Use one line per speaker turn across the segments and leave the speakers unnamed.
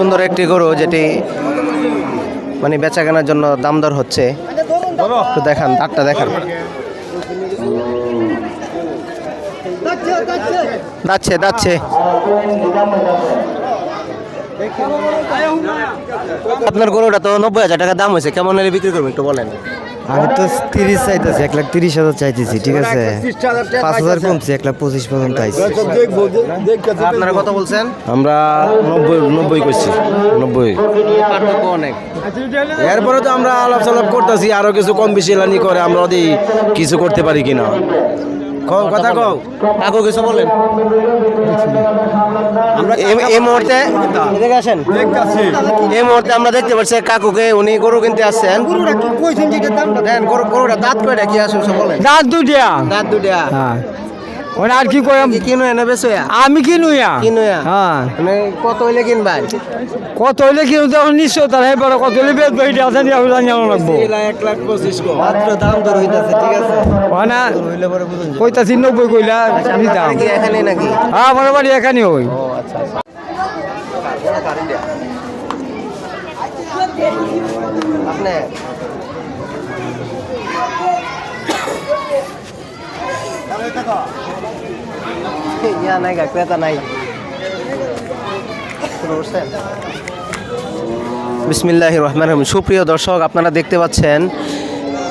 সুন্দর একটি গরু যেটি মানে বেচা কেনার জন্য দাম দর হচ্ছে একটু দেখান দাঁতটা দেখান। যাচ্ছে যাচ্ছে আপনার গরুটা তো নব্বই হাজার টাকা দাম হয়েছে কেমন হলে বিক্রি করবেন একটু বলেন।
আমি তো তিরিশ চাইতেছি এক লাখ তিরিশ হাজার চাইতেছি ঠিক আছে? পাঁচ হাজার কমছে এক লাখ পঁচিশ পর্যন্ত
আপনারা কথা বলছেন?
আমরা নব্বই নব্বই করছি নব্বই।
অনেক।
এরপরে তো আমরা আলাপ সালাপ করতেছি আরও কিছু কম বেশি এলানি করে আমরা কিছু করতে পারি কিনা। কও কথা কও।
কাকু কিছু বলেন। আমরা এই- এই মুহূর্তে এদিকে আসেন। এই মুহূর্তে আমরা দেখতে পাচ্ছি কাকুকে উনি গরু কিনতে আসছেন। দেন গরু গরুটা দাঁত কয়টা? কি আসে সব বলেন।
দাঁত দুটিয়া
দাঁত দুটা
হ্যাঁ। ওটা আর কি কইম
কি কিনো এনে বেছো
আমি কিনুয়া
কিনুয়া
হ্যাঁ।
মানে কত হইলে কিনবাই
কত হইলে কিনু তখন নিশ্চয় তার হেবার কত হইলে বেদ বইটা আছে নি আমি জানি লাগবো।
এক লাখ পঁচিশ কম
মাত্র দাম দর হইতাছে ঠিক আছে?
ওনা
হইলে পরে বুঝুন
কইতাছি নব্বই কইলা নিতাম
কি এখানে নাকি?
হ্যাঁ আমার বাড়ি এখানে ওই।
আপনি? ইয়া বিসমিল্লাহ রহমান রহিম। সুপ্রিয় দর্শক, আপনারা দেখতে পাচ্ছেন,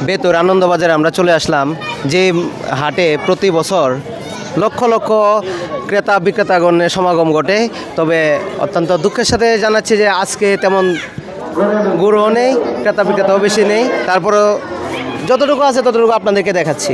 বেতর আনন্দবাজারে আমরা চলে আসলাম, যে হাটে প্রতি বছর লক্ষ লক্ষ ক্রেতা বিক্রেতাগণের সমাগম ঘটে। তবে অত্যন্ত দুঃখের সাথে জানাচ্ছি যে আজকে তেমন গরুও নেই, ক্রেতা বিক্রেতাও বেশি নেই। তারপরেও যতটুকু আছে ততটুকু আপনাদেরকে দেখাচ্ছি।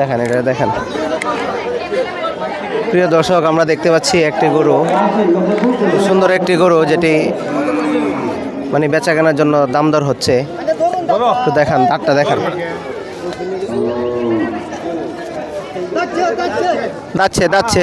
দেখেন, এটা দেখেন। প্রিয় দর্শক, আমরা দেখতে পাচ্ছি একটি গরু, সুন্দর একটি গরু, যেটি মানে বেচা কেনার জন্য দাম দর হচ্ছে। একটু দেখান, দাঁতটা দেখান। যাচ্ছে যাচ্ছে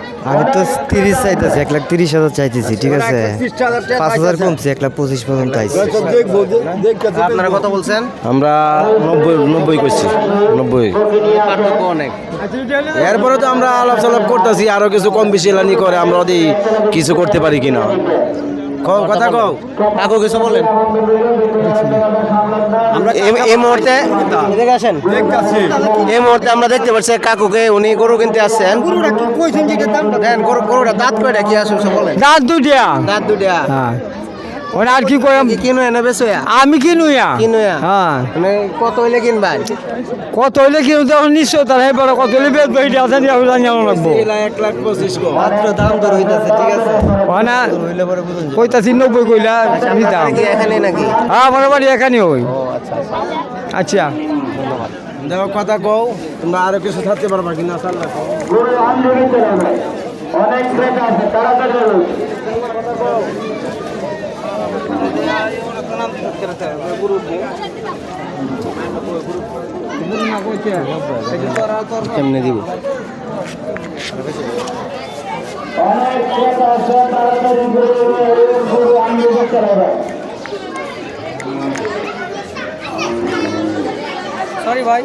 আমি তো তিরিশ চাইতেছি এক লাখ তিরিশ হাজার চাইতেছি ঠিক আছে? পাঁচ হাজার কমছে এক লাখ পঁচিশ পর্যন্ত আইছে।
আপনারা কত বলছেন?
আমরা নব্বই নব্বই করছি নব্বই।
অনেক
এরপরে তো আমরা আলাপ সালাপ করতেছি আরও কিছু কম বেশি এলানি করে আমরা ওদের কিছু করতে পারি কিনা। কও কথা কও।
কাকু কিছু বলেন। আমরা এই- মুহূর্তে এদিকে আসেন। এই মুহূর্তে আমরা দেখতে পাচ্ছি কাকুকে উনি গরু কিনতে আসছেন। দেন গরু গরুটা দাঁত কয়টা? কি আসুন সব বলেন।
দাঁত দুটিয়া
দাঁত দুটা
হ্যাঁ। আর কি
কিনো এনে
আমি কিনুয়া।
কিনুয়া?
হ্যাঁ।
মানে কত হইলে কিনবাই
কত হইলে কিনু নিশ্চয় তার কত হইলে বেদ বইটা আছে নি আমি জানি লাগবো।
এক লাখ পঁচিশ কম
মাত্র দাম দর হইতাছে ঠিক আছে?
ওনা
হইলে পরে বুঝুন।
কইতাছি নব্বই কইলা নিতাম
কি এখানে নাকি?
হ্যাঁ আমার বাড়ি এখানে ওই। আচ্ছা
দেখো কথা কও তোমরা আরও কিছু থাকতে পারবা কিনা সাল্লাহ
কেমনে দিব?
সরি ভাই।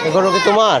এ গরু কি তোমার?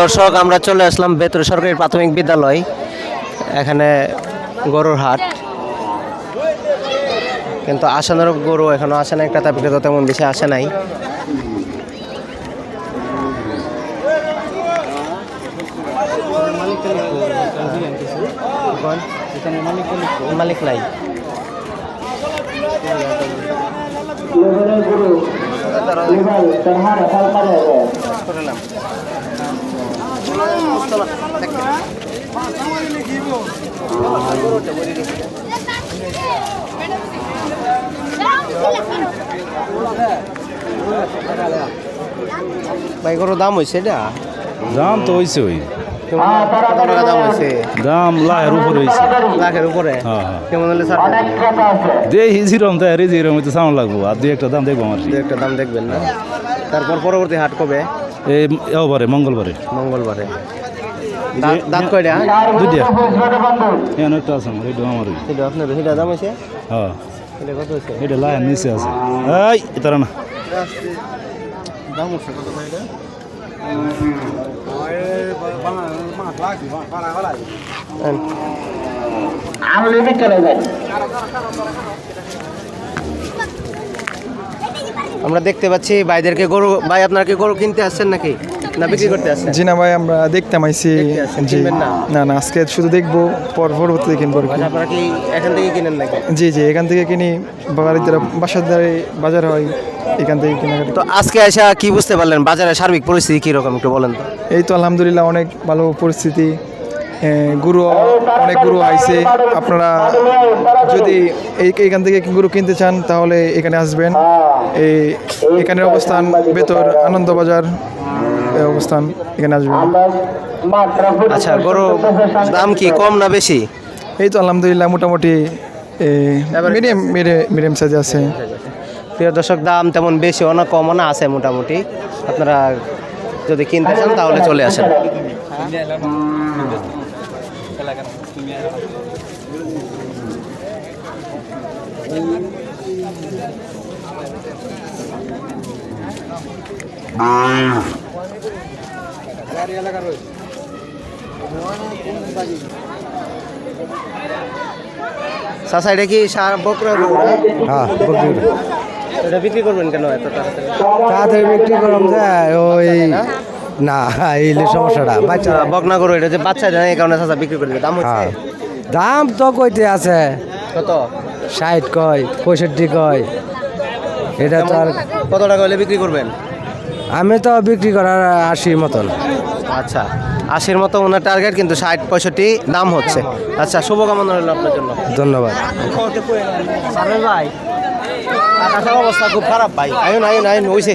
দর্শক, আমরা চলে আসলাম বেতর সরকারি প্রাথমিক বিদ্যালয়, এখানে গরুর হাট। কিন্তু আসানোর গরু এখনও আসে নাই, ক্রেতা বিক্রেতা তেমন বেশি আসে নাই। মালিক নাই। ভাই দাম হয়েছে এটা?
দাম তো হয়েছে ওই।
দাম? হয়েছে?
দাম লাহের উপরে হয়েছে।
লাখের উপরে?
হ্যাঁ হ্যাঁ।
কেমন হলে স্যার?
দেখি যেরকম তাই রে যেরকম হইতে সাউন্ড লাগবো। আর দুই একটা দাম দেখব আমার।
দু একটা দাম দেখবেন না? তারপর পরবর্তী হাট কবে?
এই এবারে মঙ্গলবারে।
মঙ্গলবারে। দাঁত কয়টা?
দুইটা এখানে একটা আছে আমার এটা আমার
এটা আপনার এটা দাম হয়েছে?
হ্যাঁ।
এটা কত হয়েছে?
এটা লাহের নিচে আছে। এই তারা না।
দাম হচ্ছে কত আমরা দেখতে পাচ্ছি ভাইদেরকে গরু ভাই আপনারা কি গরু কিনতে আসছেন নাকি? না বিক্রি করতে আসছেন?
জি না ভাই আমরা দেখতাম আইছি
দেখতে আসছেন,
জি।
না?
না আজকে শুধু দেখব পর পরবর্তীতে কিনবো।
আচ্ছা, আপনারা কি এখান থেকে কিনেন নাকি?
জি জি এখান থেকে কিনি বাড়িতে বাসার দ্বারে বাজার হয়। এখান থেকে কেনাকাটি
তো আজকে এসে কি বুঝতে পারলেন? বাজারের সার্বিক পরিস্থিতি কি রকম একটু বলেন তো।
এই তো আলহামদুলিল্লাহ অনেক ভালো পরিস্থিতি। গুরু অনেক গুরু আইছে। আপনারা যদি এই এখান থেকে গুরু কিনতে চান তাহলে এখানে আসবেন। এই এখানের অবস্থান বেতর আনন্দবাজার অবস্থান এখানে আসবেন।
আচ্ছা গরু দাম কি কম না বেশি?
এই তো আলহামদুলিল্লাহ মোটামুটি মিডিয়াম মিডিয়াম সাইজে আছে।
প্রিয় দর্শক, দাম তেমন বেশি না কম না, আছে মোটামুটি। আপনারা যদি কিনতে চান, তাহলে চলে আসেন। এটা কি সার বকরা?
হ্যাঁ
এটা বিক্রি করবেন কেন এত তাড়াতাড়ি?
বিক্রি করলাম যায় ওই না এই সমস্যাটা বাচ্চা।
আচ্ছা, বকনা গরু এটা যে বাচ্চা দেয় এই কারণে চাষা বিক্রি করে দাম হচ্ছে?
হ্যাঁ। দাম তো কইতে আছে।
কত?
ষাট কয় পঁয়ষট্টি কয়। এটা তো আর
কত টাকা হলে বিক্রি করবেন?
আমি তো বিক্রি করার আশির মতন।
আচ্ছা আশির মতো ওনার টার্গেট কিন্তু ষাট পঁয়ষট্টি দাম হচ্ছে। আচ্ছা শুভকামনা রইল আপনার জন্য।
ধন্যবাদ।
ভাই আকাশের অবস্থা খুব খারাপ, ভাই। আয়ুন আয়ুন আয়ুন, হইছে।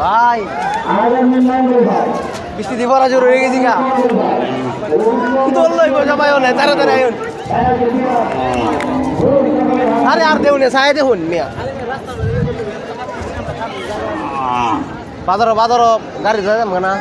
ভাই, বৃষ্টি দিব না, জোর হয়ে গেছি আরে, আর দেউনে সাই দেখুন মিয়া। বাজারও গাড়ি যাই যাম না।